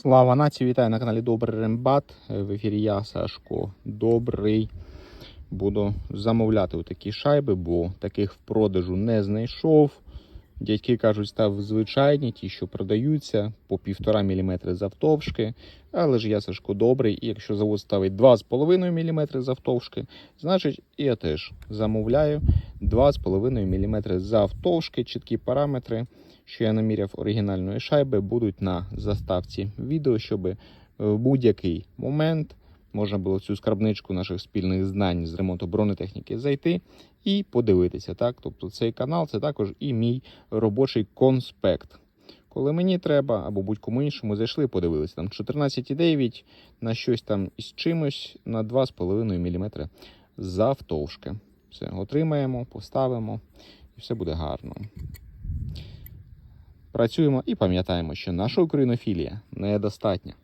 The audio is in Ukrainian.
Слава нації, вітаю на каналі Добрий Рембат. В ефірі я, Сашко Добрий. Буду замовляти такі шайби, бо таких в продажу не знайшов. Дядьки кажуть, став звичайні, ті, що продаються по 1,5 мм завтовшки. Але ж я Сашко добрий, і якщо завод ставить 2,5 мм завтовшки, значить я теж замовляю 2,5 мм завтовшки, чіткі параметри що я наміряв оригінальної шайби, будуть на заставці відео, щоб в будь-який момент можна було в цю скарбничку наших спільних знань з ремонту бронетехніки зайти і подивитися. Так? Тобто цей канал це також і мій робочий конспект. Коли мені треба, або будь-кому іншому зайшли, подивилися там 14,9 на щось там із чимось на 2,5 мм завтовшки. Все, отримаємо, поставимо, і все буде гарно. Працюємо і пам'ятаємо, що наша українофілія недостатня.